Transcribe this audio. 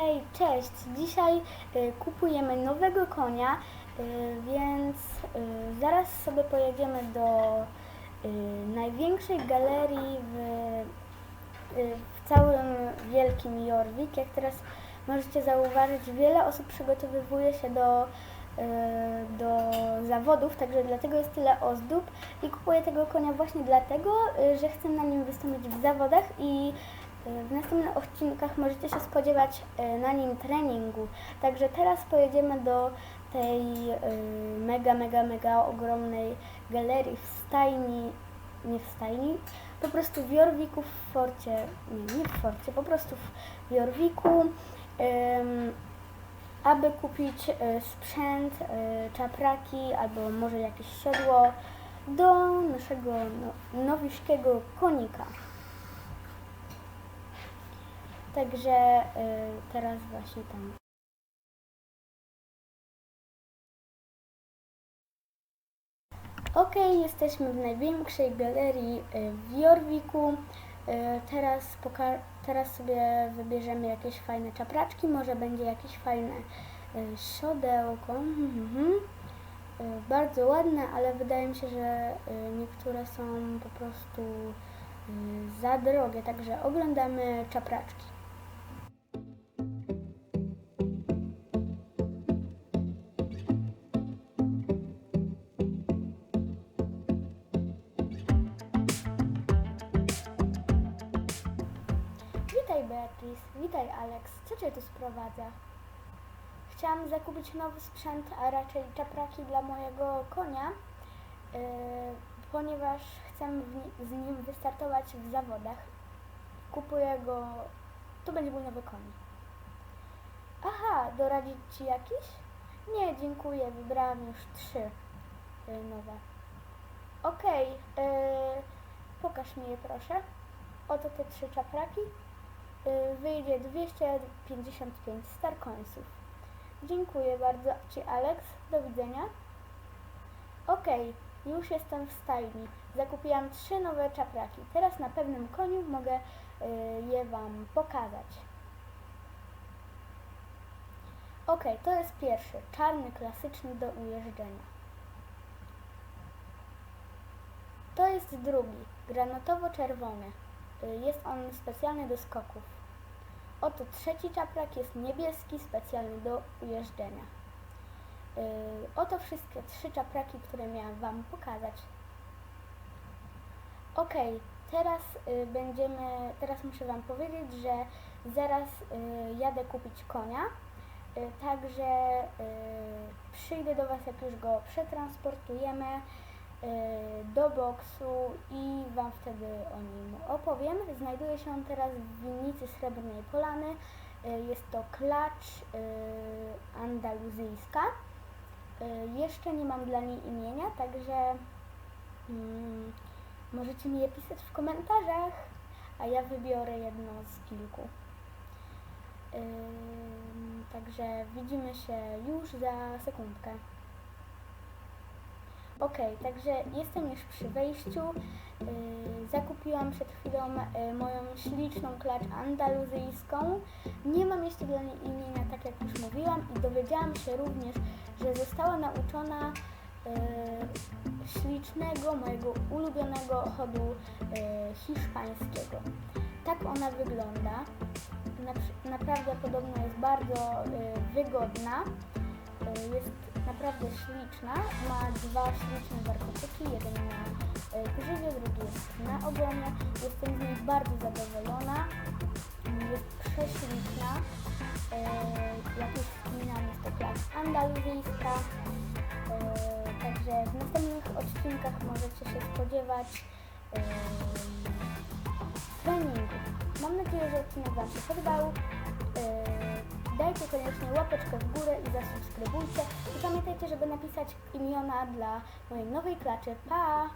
Hej, cześć! Dzisiaj y, kupujemy nowego konia, y, więc y, zaraz sobie pojedziemy do największej galerii w, w całym Wielkim Jorvik. Jak teraz możecie zauważyć, wiele osób przygotowywuje się do, do zawodów, także dlatego jest tyle ozdób i kupuję tego konia właśnie dlatego, że chcę na nim wystąpić w zawodach i w następnych odcinkach możecie się spodziewać y, na nim treningu. Także teraz pojedziemy do tej y, mega, mega, mega ogromnej galerii w stajni, nie w stajni, po prostu w Jorwiku w forcie, nie, nie w forcie, po prostu w Jorwiku, aby kupić y, sprzęt, czapraki albo może jakieś siodło do naszego no, nowiśkiego konika. Także y, teraz właśnie tam. Okej, jesteśmy w największej galerii y, w Jorwiku. Y, Teraz, teraz sobie wybierzemy jakieś fajne czapraczki, może będzie jakieś fajne y, siodełko. Mhm, Bardzo ładne, ale wydaje mi się, że niektóre są po prostu za drogie, także oglądamy czapraczki. Beatrice, witaj Alex. Co Cię tu sprowadza? Chciałam zakupić nowy sprzęt, a raczej czapraki dla mojego konia, yy, ponieważ chcę z nim wystartować w zawodach. Kupuję go, to będzie mój nowy koń. Aha, doradzić Ci jakiś? Nie, dziękuję, wybrałam już trzy yy, nowe. Okej, yy, pokaż mi je proszę. Oto te trzy czapraki. Wyjdzie 255 starcoinsów. Dziękuję bardzo Ci, Alex. Do widzenia. Okej, już jestem w stajni. Zakupiłam trzy nowe czapraki. Teraz na pewnym koniu mogę y, je Wam pokazać. Okej, to jest pierwszy, czarny, klasyczny do ujeżdżenia. To jest drugi, granatowo-czerwony. Y, Jest on specjalny do skoków. Oto trzeci czaprak jest niebieski, specjalny do ujeżdżenia. Y, Oto wszystkie trzy czapraki, które miałam Wam pokazać. Ok, teraz y, będziemy, teraz muszę Wam powiedzieć, że zaraz y, jadę kupić konia. Y, Także y, przyjdę do Was, jak już go przetransportujemy do boksu i Wam wtedy o nim opowiem. Znajduje się on teraz w winnicy Srebrnej Polany. Y, Jest to klacz y, andaluzyjska. Y, Jeszcze nie mam dla niej imienia, także mm, możecie mi je pisać w komentarzach, a ja wybiorę jedno z kilku. Także widzimy się już za sekundkę. Okej, także jestem już przy wejściu. Yy, zakupiłam przed chwilą yy, moją śliczną klacz andaluzyjską. Nie mam jeszcze dla niej imienia, tak jak już mówiłam i dowiedziałam się również, że została nauczona yy, ślicznego, mojego ulubionego chodu hiszpańskiego. Tak ona wygląda. Nap- naprawdę podobno jest bardzo wygodna. Y, jest naprawdę śliczna. Ma dwa śliczne warkoczyki, jeden na y, grzywie, drugi na ogonie. Jestem z niej bardzo zadowolona. Jest prześliczna. Y, Jak już wspominałam, jest to klacz andaluzyjska. Y, Także w następnych odcinkach możecie się spodziewać treningu. Mam nadzieję, że odcinek Wam się podobał. Koniecznie łapeczkę w górę i zasubskrybujcie. I pamiętajcie, żeby napisać imiona dla mojej nowej klaczy. Pa!